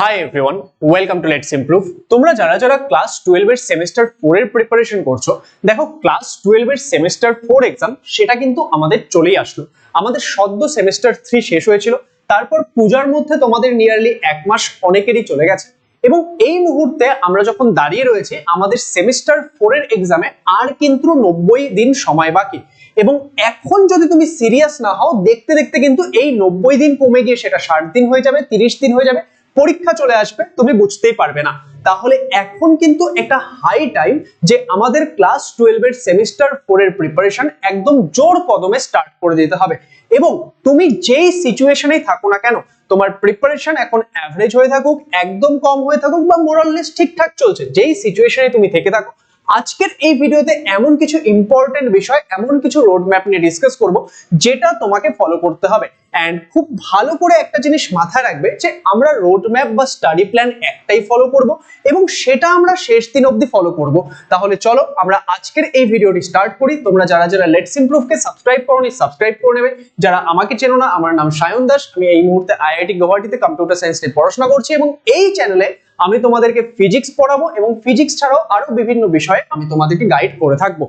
Hi everyone welcome to let's improve তোমরা যারা যারা ক্লাস টুয়েলভ এর সেমিস্টার ফোর এর প্রিপারেশন করছ, দেখো ক্লাস টুয়েলভ এর সেমিস্টার ফোর এক্সাম সেটা কিন্তু আমাদের চলেই আসলো। আমাদের সদ্য সেমিস্টার থ্রি শেষ হয়েছিল, তারপর পূজার মধ্যে তোমাদের নিয়ারলি এক মাস অনেকেরই চলে গেছে। এবং এই মুহূর্তে আমরা যখন দাঁড়িয়ে রয়েছি, আমাদের সেমিস্টার ফোর এর এক্সামে আর কিন্তু নব্বই দিন সময় বাকি। এবং এখন যদি তুমি সিরিয়াস না হও, দেখতে দেখতে কিন্তু এই নব্বই দিন কমে গিয়ে সেটা ষাট দিন হয়ে যাবে, তিরিশ দিন হয়ে যাবে। পরীক্ষা চলে আসবে, তুমি বুঝতেই পারবে না। তাহলে এখন কিন্তু একটা হাই টাইম যে আমাদের ক্লাস টুয়েলভ এর সেমিস্টার ফোর এর প্রিপারেশন একদম জোর কদমে স্টার্ট করে দিতে হবে। এবং তুমি যেই সিচুয়েশনেই থাকো না কেন, তোমার প্রিপারেশন এখন অ্যাভারেজ হয়ে থাকুক, একদম কম হয়ে থাকুক বা মোরাললেস ঠিকঠাক চলছে। যেই সিচুয়েশনে তুমি থেকে থাকো আজকের এই ভিডিওতে এমন কিছু ইম্পর্টেন্ট বিষয়, এমন কিছু রোড ম্যাপ নিয়ে ডিসকাস করব, যেটা তোমাকে ফলো করতে হবে। অ্যান্ড খুব ভালো করে একটা জিনিস মাথায় রাখবে যে, আমরা রোড ম্যাপ বা স্টাডি প্ল্যান একটাই ফলো করব এবং সেটা আমরা শেষ দিন অবধি ফলো করব। তাহলে চলো, আমরা আজকের এই ভিডিওটি স্টার্ট করি। তোমরা যারা যারা লেটস ইমপ্রুভকে সাবস্ক্রাইব করোনি সাবস্ক্রাইব করে নেবে। যারা আমাকে চেনো না, আমার নাম সায়ন দাস। আমি এই মুহূর্তে আইআইটি গুয়াহাটিতে কম্পিউটার সায়েন্স নিয়ে পড়াশোনা করছি এবং এই চ্যানেলে আমি তোমাদেরকে ফিজিক্স পড়াবো এবং ফিজিক্স ছাড়াও আরও বিভিন্ন বিষয়ে আমি তোমাদেরকে গাইড করে থাকব।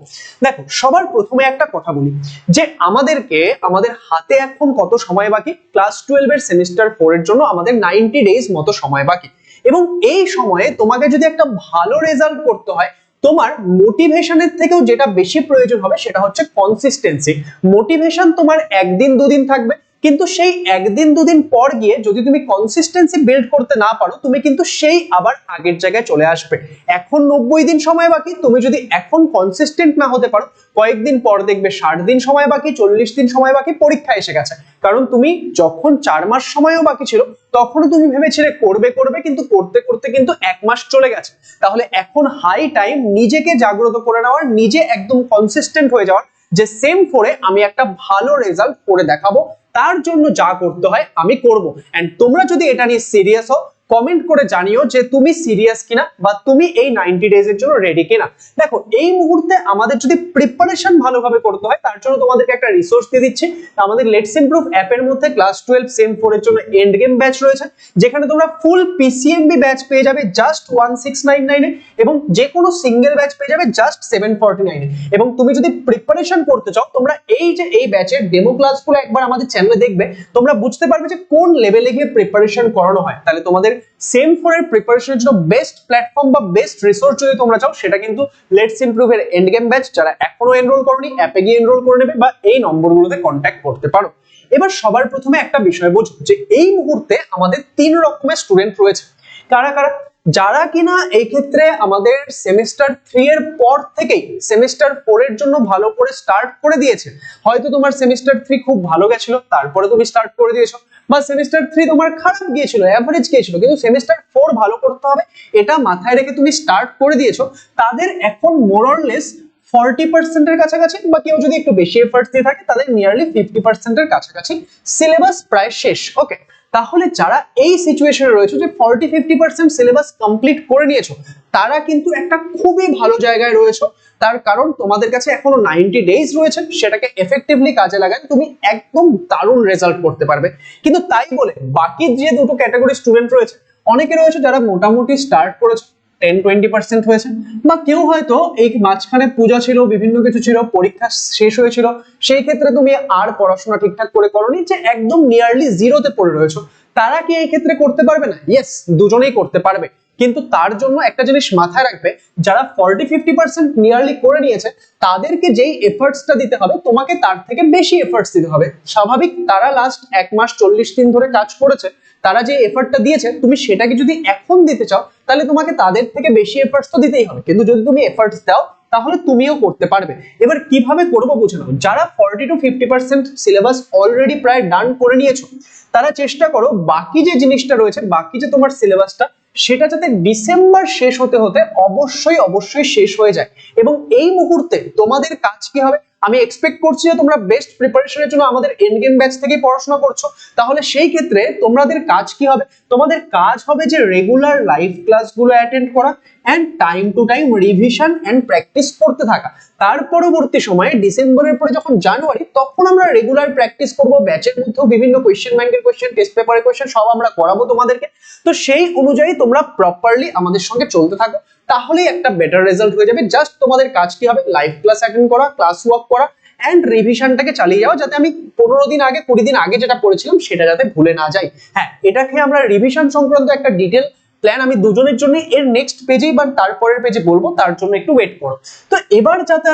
দেখো, সবার প্রথমে একটা কথা বলি, যে আমাদেরকে আমাদের হাতে এখন কত সময় বাকি? ক্লাস টুয়েলভ এর সেমিস্টার ফোর এর জন্য আমাদের নাইনটি ডেজ মতো সময় বাকি। এবং এই সময়ে তোমাকে যদি একটা ভালো রেজাল্ট করতে হয়, তোমার মোটিভেশনের থেকেও যেটা বেশি প্রয়োজন হবে সেটা হচ্ছে কনসিস্টেন্সি মোটিভেশন তোমার একদিন দুদিন থাকবে। কিন্তু সেই একদিন দুদিন পর গিয়ে যদি তুমি কনসিস্টেন্সি বিল্ড করতে না পারো, তুমি কিন্তু সেই আবার আগের জায়গায় চলে আসবে। এখন নব্বই দিন সময় বাকি, তুমি যদি এখন কনসিস্টেন্ট না হতে পারো, কয়েকদিন পর দেখবে ষাট দিন সময় বাকি, চল্লিশ দিন সময় বাকি, পরীক্ষা এসে গেছে। কারণ তুমি যখন চার মাস সময়ও বাকি ছিল, তখনও তুমি ভেবেছিলে করবে করবে, কিন্তু করতে করতে কিন্তু এক মাস চলে গেছে। তাহলে এখন হাই টাইম নিজেকে জাগ্রত করে নেওয়ার, নিজে একদম কনসিস্টেন্ট হয়ে যাওয়ার যে সেম ফোরে আমি একটা ভালো রেজাল্ট করে দেখাবো। তার জন্য যা করতে হয় আমি করব। এন্ড তোমরা যদি এটা নিয়ে সিরিয়াস হও কমেন্ট করে জানিও যে তুমি সিরিয়াস কিনা বা তুমি এই নাইনটি ডেজ এর জন্য রেডি কিনা। দেখো, এই মুহূর্তে আমাদের যদি প্রিপারেশন ভালোভাবে করতে হয়, তার জন্য তোমাদেরকে একটা রিসোর্স দিয়ে দিচ্ছি। আমাদের লেটস ইমপ্রুভ অ্যাপের মধ্যে ক্লাস টুয়েলভ সেম ফোর এর জন্য এন্ড গেম ব্যাচ রয়েছে, যেখানে তোমরা ফুল পিসিএমবি ব্যাচ পেয়ে যাবে জাস্ট ওয়ান সিক্স নাইন নাইনে এবং যে কোনো সিঙ্গেল ব্যাচ পেয়ে যাবে জাস্ট সেভেন ফর্টি নাইনে এবং তুমি যদি প্রিপারেশন করতে চাও, তোমরা এই যে এই ব্যাচের ডেমো ক্লাসগুলো একবার আমাদের চ্যানেলে দেখবে, তোমরা বুঝতে পারবে যে কোন লেভেলে গিয়ে প্রিপারেশন করানো হয়। তাহলে তোমাদের সেম ফোর এর প্রিপারেশনের জন্য বেস্ট প্ল্যাটফর্ম বা বেস্ট রিসোর্স যদি তোমরা চাও, সেটা কিন্তু লেটস ইমপ্রুভ এর এন্ড গেম ব্যাচ যারা এখনও এনরোল করনি অ্যাপে গিয়ে এনরোল করে নেবে বা এই নম্বরগুলোতে কন্ট্যাক্ট করতে পারো। এবার সবার প্রথমে একটা বিষয় বুঝ যে এই মুহূর্তে আমাদের তিন রকমের স্টুডেন্ট রয়েছে। কারা কারা? যারা কিনা এই ক্ষেত্রে আমাদের সেমিস্টার থ্রি এর পর থেকেই সেমিস্টার ফোর এর জন্য ভালো করে স্টার্ট করে দিয়েছে। হয়তো তোমার সেমিস্টার থ্রি খুব ভালো গেছিল, তারপরে তুমি স্টার্ট করে দিয়েছ। বা সেমিস্টার থ্রি তোমার খারাপ গিয়েছিল অ্যাভারেজ গিয়েছিল, কিন্তু সেমিস্টার ফোর ভালো করতে হবে, এটা মাথায় রেখে তুমি স্টার্ট করে দিয়েছ। তাদের এখন মোরলেস ফর্টি পার্সেন্টের কাছাকাছি, বা কেউ যদি একটু বেশি এফার্ট দিয়ে থাকে, তাদের নিয়ারলি ফিফটি পার্সেন্টের কাছাকাছি সিলেবাস প্রায় শেষ ওকে তাহলে যারা এই সিচুয়েশনে রয়েছে যে forty fifty percent syllabus complete করে নিয়েছো, তারা কিন্তু একটা খুবই ভালো জায়গায় রয়েছে। তার কারণ তোমাদের কাছে এখনও নাইনটি ডেজ রয়েছে, সেটাকে এফেক্টিভলি কাজে লাগান তুমি একদম দারুণ রেজাল্ট করতে পারবে। কিন্তু তাই বলে বাকি যে দুটো ক্যাটাগরি স্টুডেন্ট রয়েছে, অনেকে রয়েছে যারা মোটামুটি স্টার্ট করেছে টেন টোয়েন্টি পার্সেন্ট হয়েছে। বা কেউ হয়তো এই মাঝখানে পূজা ছিল, বিভিন্ন কিছু ছিল, পরীক্ষা শেষ হয়েছিল, সেই ক্ষেত্রে তুমি আর পড়াশোনা ঠিকঠাক করে করনি যে একদম নিয়ারলি জিরোতে পড়ে রয়েছো। তারা কি এই ক্ষেত্রে করতে পারবে না? ইয়েস দুজনেই করতে পারবে। কিন্তু তার জন্য একটা জিনিস মাথায় রাখবে, যারা ফর্টি ফিফটি পার্সেন্ট নিয়ারলি করে নিয়েছে, তাদেরকে যেই এফার্টসটা দিতে হবে, তোমাকে তার থেকে বেশি এফার্টস দিতে হবে। স্বাভাবিক, তারা লাস্ট এক মাস চল্লিশ দিন ধরে কাজ করেছে, তারা যে এফার্টটা দিয়েছে, তুমি সেটাকে যদি এখন দিতে চাও, তাহলে তোমাকে তাদের থেকে বেশি এফার্টস তো দিতেই হবে। কিন্তু যদি তুমি এফার্টস দাও, তাহলে তুমিও করতে পারবে। এবার কীভাবে করব বুঝে নাও। যারা forty to fifty percent syllabus already প্রায় ডান করে নিয়েছো, তারা চেষ্টা করো, বাকি যে জিনিসটা রয়েছে, বাকি যে তোমার সিলেবাসটা সেটা যাতে ডিসেম্বর শেষ হতে হতে অবশ্যই অবশ্যই শেষ হয়ে যায়। এবং এই মুহূর্তে তোমাদের কাজ কি হবে? আমি এক্সপেক্ট করছি যে তোমরা বেস্ট প্রিপারেশনের জন্য আমাদের এন্ড গেম ব্যাচ থেকেই পড়াশোনা করছ। তাহলে সেই ক্ষেত্রে তোমাদের কাজ কি হবে? তোমাদের কাজ হবে যে রেগুলার লাইভ ক্লাসগুলো অ্যাটেন্ড করা and time to time revision and practice করতে থাকা। তার পরবর্তী সময়ে ডিসেম্বরের পরে যখন জানুয়ারি, তখন আমরা রেগুলার প্র্যাকটিস করব ব্যাচের মধ্যেও বিভিন্ন কোয়েশ্চেন ব্যাংকের কোয়েশ্চেন টেস্ট পেপারের কোয়েশ্চেন সব আমরা করাবো তোমাদেরকে। তো সেই অনুযায়ী তোমরা প্রপারলি আমাদের সঙ্গে চলতে থাকো। তাহলেই একটা বেটার রেজাল্ট হয়ে যাবে। জাস্ট তোমাদের কাজ কি হবে? লাইভ ক্লাস অ্যাটেন্ড করা ক্লাস ওয়ার্ক করা অ্যান্ড রিভিশনটাকে চালিয়ে যাওয়া যাতে আমি পনেরো দিন আগে, কুড়ি দিন আগে যেটা পড়েছিলাম সেটা যাতে ভুলে না যাই। হ্যাঁ এটাকে আমরা রিভিশন সংক্রান্ত একটা ডিটেল প্ল্যান আমি দুজনের জন্য এর নেক্সট পেজেই বা তারপরের পেজে বলব, তার জন্য একটু ওয়েট করো। তো এবার যাতে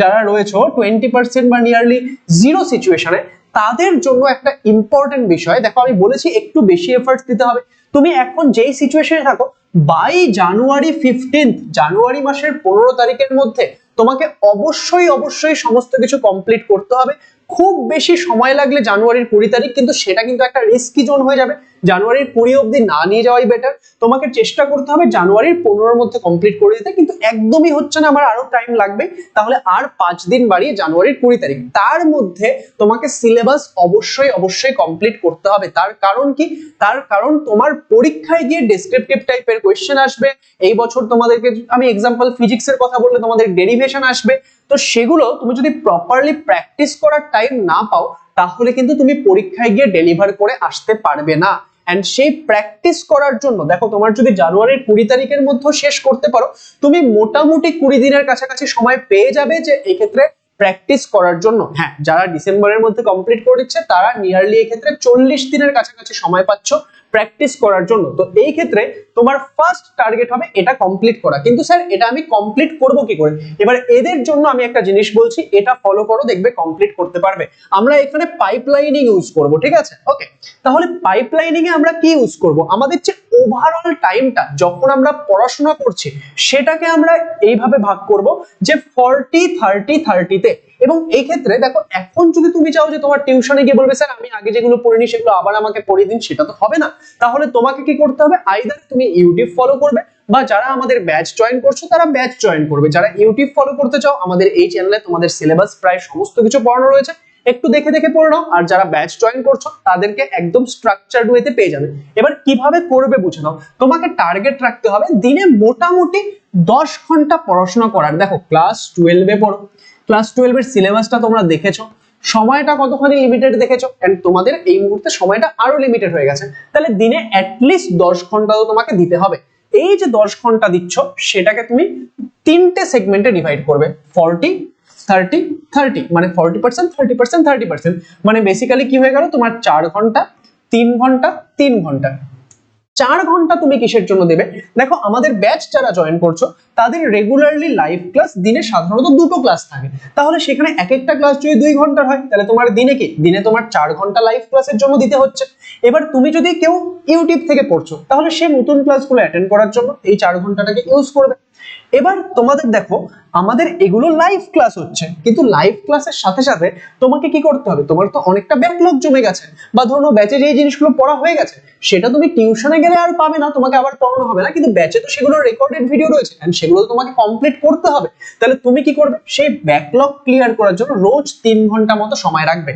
যারা রয়েছে টোয়েন্টি পার্সেন্ট বা নিয়ারলি জিরো সিচুয়েশনে তাদের জন্য একটা ইম্পর্টেন্ট বিষয়। দেখো, আমি বলেছি একটু বেশি এফার্টস দিতে হবে। তুমি এখন যেই সিচুয়েশনে থাকো বাই জানুয়ারি ফিফটিন্থ জানুয়ারি মাসের পনেরো তারিখের মধ্যে তোমাকে অবশ্যই অবশ্যই সমস্ত কিছু কমপ্লিট করতে হবে। খুব বেশি সময় লাগলে জানুয়ারির কুড়ি তারিখ, কিন্তু সেটা কিন্তু একটা রিস্কি জোন হয়ে যাবে। জানুয়ারির কুড়ি অবধি না নিয়ে যাওয়াই বেটার তোমাকে চেষ্টা করতে হবে জানুয়ারির পনেরোর মধ্যে কমপ্লিট করে দিতে, কিন্তু একদমই হচ্ছে না, আমার আরও টাইম লাগবে। তাহলে আর পাঁচ দিন বাড়িয়ে জানুয়ারির কুড়ি তারিখ। তার মধ্যে তোমাকে সিলেবাস অবশ্যই অবশ্যই কমপ্লিট করতে হবে। তার কারণ কি? তার কারণ তোমার পরীক্ষায় গিয়ে ডেসক্রিপটিভ টাইপের কোয়েশ্চেন আসবে। এই বছর তোমাদেরকে আমি এক্সাম্পল ফিজিক্সের কথা বললে তোমাদের ডেরিভেশন আসবে। তো সেগুলো তুমি যদি প্রপারলি প্র্যাকটিস করার টাইম না পাও, তাহলে কিন্তু তুমি পরীক্ষায় গিয়ে ডেলিভার করে আসতে পারবে না। অ্যান্ড সেই প্র্যাকটিস করার জন্য, দেখো তোমার যদি জানুয়ারির কুড়ি তারিখের মধ্যে শেষ করতে পারো, তুমি মোটামুটি কুড়ি দিনের কাছাকাছি সময় পেয়ে যাবে যে এক্ষেত্রে ক্ষেত্রে প্র্যাকটিস করার জন্য। হ্যাঁ যারা ডিসেম্বরের মধ্যে কমপ্লিট করে দিচ্ছে, তারা নিয়ারলি এক্ষেত্রে চল্লিশ দিনের কাছাকাছি সময় পাচ্ছ। প্র্যাকটিস করার জন্য। তো এই ক্ষেত্রে তোমার ফার্স্ট টার্গেট হবে এটা কমপ্লিট করা। কিন্তু স্যার এটা আমি কমপ্লিট করব কি করে? এবার এদের জন্য আমি একটা জিনিস বলছি, এটা ফলো করো, দেখবে কমপ্লিট করতে পারবে। আমরা এখানে পাইপলাইনিং ইউজ করব, ঠিক আছে? ওকে তাহলে পাইপলাইনিং এ আমরা কি ইউজ করব? আমাদের যে ওভারঅল টাইমটা যখন আমরা পড়াশোনা করছি, সেটাকে আমরা এইভাবে ভাগ করব যে ফর্টি থার্টি থার্টিতে এবং এই ক্ষেত্রে দেখো, এখন যদি তুমি চাও যে তোমার টিউশনে গিয়ে বলবে, স্যার, আমি আগে যেগুলো পড়িনি সেগুলো আবার আমাকে পড়িয়ে দিন, সেটা তো হবে না। তাহলে তোমাকে কি করতে হবে? আইদার তুমি ইউটিউব ফলো করবে বা যারা আমাদের ব্যাচ জয়েন করছ, তারা ব্যাচ জয়েন করবে। যারা ইউটিউব ফলো করতে চাও, আমাদের এই চ্যানেলে তোমাদের সিলেবাস প্রায় সমস্ত কিছু পড়ানো রয়েছে। একটু দেখে দেখে পড়ে নাও, আর যারা ব্যাচ জয়েন করছ, তাদেরকে একদম স্ট্রাকচার্ড ওয়েতে পেয়ে যাবে। এবার কীভাবে করবে বুঝে নাও। তোমাকে টার্গেট রাখতে হবে, দিনে মোটামুটি দশ ঘণ্টা পড়াশোনা করার। দেখো ক্লাস টুয়েলভে পড়ো। ক্লাস টুয়েলভের সিলেবাসটা তোমরা দেখেছ। সময়টা কতখানি লিমিটেড দেখেছ? এন্ড তোমাদের এই মুহূর্তে সময়টা আরও লিমিটেড হয়ে গেছে। তাহলে দিনে অ্যাটলিস্ট দশ ঘণ্টা তো তোমাকে দিতে হবে। এই যে দশ ঘণ্টা দিচ্ছ, সেটাকে তুমি তিনটে সেগমেন্টে ডিভাইড করবে। ফর্টি থার্টি থার্টি মানে forty percent thirty percent thirty percent মানে বেসিক্যালি কি হয়ে গেল? তোমার চার ঘণ্টা, তিন ঘণ্টা তিন ঘণ্টা। চার ঘণ্টা তুমি কিসের জন্য দেবে? দেখো, আমাদের ব্যাচ যারা জয়েন করছ, তাদের রেগুলারলি লাইভ ক্লাস দিনে সাধারণত দুটো ক্লাস থাকে। তাহলে সেখানে এক একটা ক্লাস যদি দুই ঘণ্টার হয়, তাহলে তোমার দিনে কি? দিনে তোমার চার ঘণ্টা লাইভ ক্লাসের জন্য দিতে হচ্ছে। এবার তুমি যদি কেউ ইউটিউব থেকে পড়ছো, তাহলে সে নতুন ক্লাসগুলো অ্যাটেন্ড করার জন্য এই চার ঘন্টাটাকে ইউজ করবে। এবার তোমাদের দেখো, আমাদের এগুলো লাইভ ক্লাস হচ্ছে। কিন্তু লাইভ ক্লাসের সাথে সাথে তোমাকে কি করতে হবে? তোমার তো অনেকটা ব্যাকলগ জমে গেছে। বা ধরো ব্যাচে যে জিনিসগুলো পড়া হয়ে গেছে, সেটা তুমি টিউশনে গেলে আর পাবে না, তোমাকে আবার পড়ানো হবে না। কিন্তু ব্যাচে তো সেগুলো রেকর্ডেড ভিডিও রয়েছে এন্ড সেগুলো তোমাকে কমপ্লিট করতে হবে। তাহলে তুমি কি করবে? সেই ব্যাকলগ ক্লিয়ার করার জন্য রোজ তিন ঘণ্টা মতো সময় রাখবে।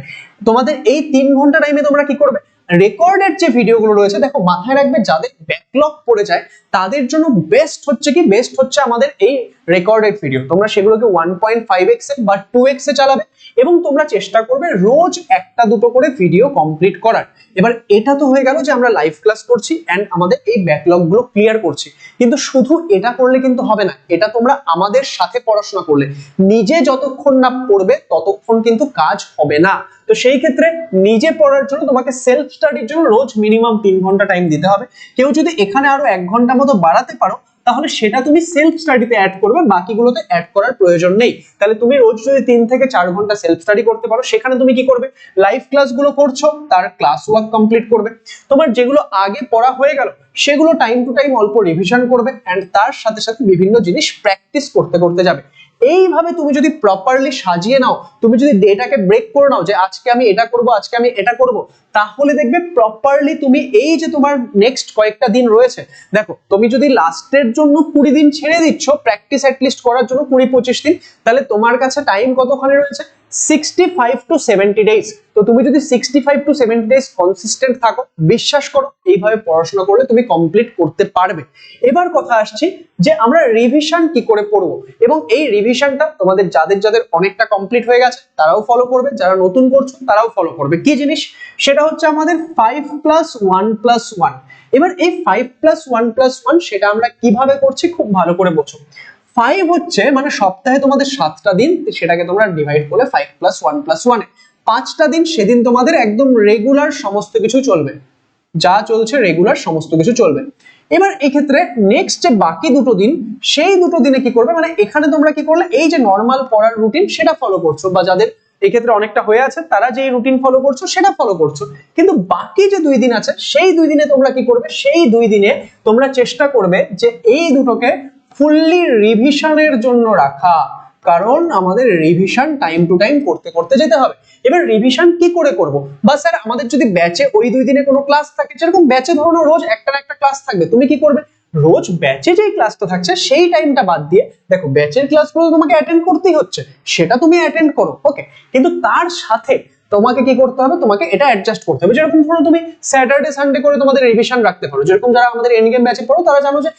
তোমাদের এই তিন ঘণ্টা টাইমে তোমরা কি করবে? রেকর্ডেড যে ভিডিওগুলো রয়েছে, দেখো মাথায় রাখবে যাদের ব্যাকলগ পড়ে যায়, তাদের জন্য বেস্ট হচ্ছে কি? বেস্ট হচ্ছে আমাদের এই রেকর্ডেড ভিডিও তোমরা সেগুলোকে ওয়ান পয়েন্ট ফাইভ এক্স বা টু এক্স এ চালাবে এবং তোমরা চেষ্টা করবে রোজ একটা দুটো করে ভিডিও কমপ্লিট করার। এবার এটা তো হয়ে গেল যে আমরা লাইভ ক্লাস করছি অ্যান্ড আমাদের এই ব্যাকলগগুলো ক্লিয়ার করছি। কিন্তু শুধু এটা করলে কিন্তু হবে না, এটা তোমরা আমাদের সাথে পড়াশোনা করলে। নিজে যতক্ষণ না পড়বে, ততক্ষণ কিন্তু কাজ হবে না। তো সেই ক্ষেত্রে নিজে পড়ার জন্য তোমাকে সেলফ স্টাডির জন্য রোজ মিনিমাম তিন ঘণ্টা টাইম দিতে হবে। কেউ যদি এখানে আরও এক ঘণ্টা মতো বাড়াতে পারো, তাহলে সেটা তুমি সেলফ স্টাডিতে অ্যাড করবে, বাকিগুলোতে অ্যাড করার প্রয়োজন নেই। তাহলে তুমি রোজ যদি তিন থেকে চার ঘণ্টা সেলফ স্টাডি করতে পারো, সেখানে তুমি কি করবে? লাইভ ক্লাসগুলো করছ, তার ক্লাস ওয়ার্ক কমপ্লিট করবে। তোমার যেগুলো আগে পড়া হয়ে গেল, সেগুলো টাইম টু টাইম অল্প রিভিশন করবে অ্যান্ড তার সাথে সাথে বিভিন্ন জিনিস প্র্যাকটিস করতে করতে যাবে। এইভাবে তুমি যদি প্রপারলি সাজিয়ে নাও, তুমি যদি ডেটাকে ব্রেক করে নাও যে আজকে আমি এটা করব, আজকে আমি এটা করব, তাহলে দেখবে প্রপারলি তুমি এই যে তোমার নেক্সট কয়েকটা দিন রয়েছে, দেখো তুমি যদি লাস্টের জন্য কুড়ি দিন ছেড়ে দিচ্ছ প্র্যাকটিস অ্যাটলিস্ট করার জন্য কুড়ি পঁচিশ দিন, তাহলে তোমার কাছে টাইম কতখানি রয়েছে? সিক্সটি ফাইভ তো তুমি যদি কনসিস্টেন্ট থাকো, বিশ্বাস করো, এইভাবে পড়াশোনা করলে তুমি কমপ্লিট করতে পারবে। এবার কথা আসছি যে আমরা রিভিশন কি করে পড়ব? এবং এই রিভিশনটা তোমাদের যাদের যাদের অনেকটা কমপ্লিট হয়ে গেছে, তারাও ফলো করবে, যারা নতুন করছ, তারাও ফলো করবে। কি জিনিস? সেটা হচ্ছে আমাদের five plus one plus one এবার এই five plus one plus one সেটা আমরা কীভাবে করছি? খুব ভালো করে বোঝো। ফাইভ হচ্ছে মানে সপ্তাহে তোমাদের সাতটা দিন সেটাকে তোমরা ডিভাইড করলে ফাইভ প্লাস ওয়ান প্লাস ওয়ানে পাঁচটা দিন সেদিন তোমাদের একদম রেগুলার সমস্ত কিছু চলবে। যা চলছে রেগুলার সমস্ত কিছু চলবে। এবার এক্ষেত্রে নেক্সট যে বাকি দুটো দিন, সেই দুটো দিনে কি করবে? মানে এখানে তোমরা কি করলে? এই যে নর্মাল পড়ার রুটিন সেটা ফলো করছ বা যাদের এক্ষেত্রে অনেকটা হয়ে আছে, তারা যে রুটিন ফলো করছ সেটা ফলো করছ। কিন্তু বাকি যে দুই দিন আছে, সেই দুই দিনে তোমরা কি করবে? সেই দুই দিনে তোমরা চেষ্টা করবে যে এই দুটোকে ফুললি রিভিশনের জন্য রাখা। কারণ আমাদের রিভিশন টাইম টু টাইম করতে করতে যেতে হবে। এবার রিভিশন কি করে করব? বা স্যার আমাদের যদি ব্যাচে ওই দুই দিনে কোনো ক্লাস থাকে, যেরকম ব্যাচে ধরো রোজ একটা না একটা ক্লাস থাকবে, তুমি কি করবে? রোজ ব্যাচে যেই ক্লাসটা থাকছে, সেই টাইমটা বাদ দিয়ে, দেখো ব্যাচের ক্লাসগুলো তোমাকে অ্যাটেন্ড করতেই হচ্ছে। সেটা তুমি অ্যাটেন্ড করো ওকে কিন্তু তার সাথে তোমাকে কি করতে হবে? তোমাকে এটা অ্যাডজাস্ট করতে হবে। যেরকম ধরো তুমি স্যাটারডে সানডে করে তোমাদের রিভিশন রাখতে পারো। যেরকম যারা আমাদের এনগেম গেম ব্যাচে পড়ো, তারা জানো যে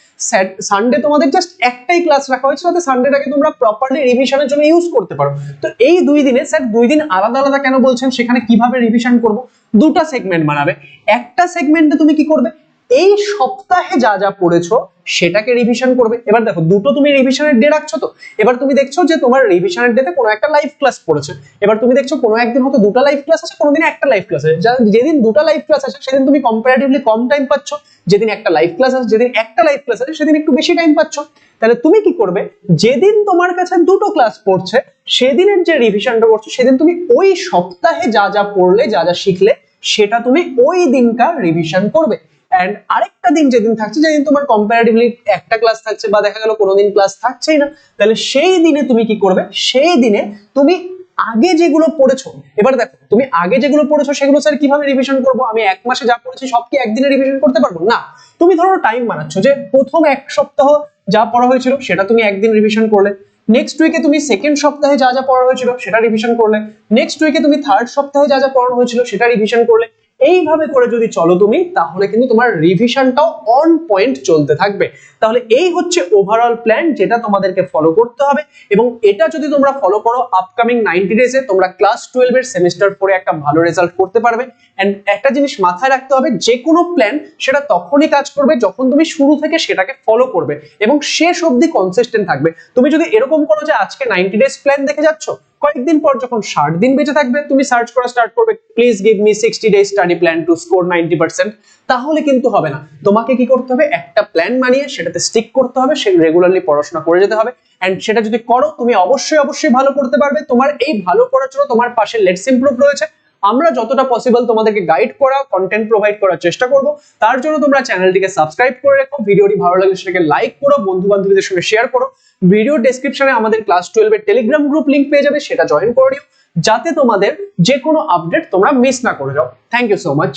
সানডে তোমাদের জাস্ট একটাই ক্লাস রাখা হয়েছে। সাথে সানডেটাকে তোমরা প্রপারলি রিভিশনের জন্য ইউজ করতে পারো। তো এই দুই দিনে, স্যার, দুই দিন আলাদা আলাদা কেন বলছেন? সেখানে কীভাবে রিভিশন করব? দুটা সেগমেন্ট বানাবে। একটা সেগমেন্টে তুমি কি করবে? এই সপ্তাহে যা যা পড়েছো সেটাকে রিভিশন করবে। এবার দেখো, দুটো তুমি রিভিশনের ডে রাখছো তো। এবার তুমি দেখছ যে তোমার রিভিশনের ডেতে কোনো একটা লাইভ ক্লাস পড়েছে। এবার তুমি দেখছ কোনো একদিন হয়তো দুটো লাইভ ক্লাস আছে কোনো দিন একটা লাইভ ক্লাস আছে। যেদিন দুটো লাইভ ক্লাস আছে, সেদিন তুমি কম্পারেটিভলি কম টাইম পাচ্ছ। যেদিন একটা লাইভ ক্লাস আছে, যেদিন একটা লাইভ ক্লাস আছে, সেদিন একটু বেশি টাইম পাচ্ছ। তাহলে তুমি কি করবে? যেদিন তোমার কাছে দুটো ক্লাস পড়ছে, সেদিনের যে রিভিশনটা করছ সেদিন তুমি ওই সপ্তাহে যা যা পড়লে, যা যা শিখলে, সেটা তুমি ওই দিনটা রিভিশন করবে। অ্যান্ড আরেকটা দিন যেদিন থাকছে, যেদিন তোমার কম্পারেটিভলি একটা ক্লাস থাকছে বা দেখা গেল কোনোদিন ক্লাস থাকছেই না, তাহলে সেই দিনে তুমি কি করবে? সেই দিনে তুমি আগে যেগুলো পড়েছো, এবার দেখো, তুমি আগে যেগুলো পড়েছো সেগুলো স্যার কীভাবে রিভিশন করব? আমি এক মাসে যা পড়েছি সব কি একদিনে রিভিশন করতে পারব? না। তুমি ধরো টাইম বানাচ্ছ যে প্রথম এক সপ্তাহ যা পড়া হয়েছিল সেটা তুমি একদিন রিভিশন করলে। নেক্সট উইকে তুমি সেকেন্ড সপ্তাহে যা যা পড়ানো হয়েছিল সেটা রিভিশন করলে। নেক্সট উইকে তুমি থার্ড সপ্তাহে যা যা পড়ানো হয়েছিল সেটা রিভিশন করলে। এইভাবে করে যদি চলো তুমি, তাহলে কিন্তু তোমার রিভিশনটাও অন পয়েন্ট চলতে থাকবে। তাহলে এই হচ্ছে ওভারঅল প্ল্যান যেটা তোমাদেরকে ফলো করতে হবে এবং এটা যদি তোমরা ফলো করো আপকামিং নাইনটি ডেজে তোমরা ক্লাস টুয়েলভের সেমিস্টার পরে একটা ভালো রেজাল্ট করতে পারবে। অ্যান্ড একটা জিনিস মাথায় রাখতে হবে যে কোনো প্ল্যান সেটা তখনই কাজ করবে যখন তুমি শুরু থেকে সেটাকে ফলো করবে এবং শেষ অবধি কনসিস্টেন্ট থাকবে। তুমি যদি এরকম করো যে আজকে নাইনটি ডেজ প্ল্যান দেখে যাচ্ছ কয়েকদিন পর যখন ষাট দিন বেঁচে থাকবে, তুমি সার্চ করা স্টার্ট করবে please give me sixty day study plan to score ninety percent তাহলে কিন্তু হবে না। তোমাকে কি করতে হবে? একটা প্ল্যান বানিয়ে সেটাতে স্টিক করতে হবে, সে রেগুলারলি পড়াশোনা করে যেতে হবে। অ্যান্ড সেটা যদি করো, তুমি অবশ্যই অবশ্যই ভালো করতে পারবে। তোমার এই ভালো করার জন্য তোমার পাশে লেটস ইম্প্রুভ রয়েছে। আমরা যতটা পসিবল তোমাদেরকে গাইড করা কন্টেন্ট প্রোভাইড করার চেষ্টা করব। তার জন্য তোমরা চ্যানেলটিকে সাবস্ক্রাইব করে রাখো, ভিডিওটি ভালো লাগলে সেটাকে লাইক করো বন্ধু বান্ধবীদের সঙ্গে শেয়ার করো। ভিডিও ডেসক্রিপশনে আমাদের ক্লাস টুয়েলভের টেলিগ্রাম গ্রুপ লিংক পেয়ে যাবে, সেটা জয়েন করে নিও। যাতে তোমাদের যে কোনো আপডেট তোমরা মিস না করে যাও। Thank you so much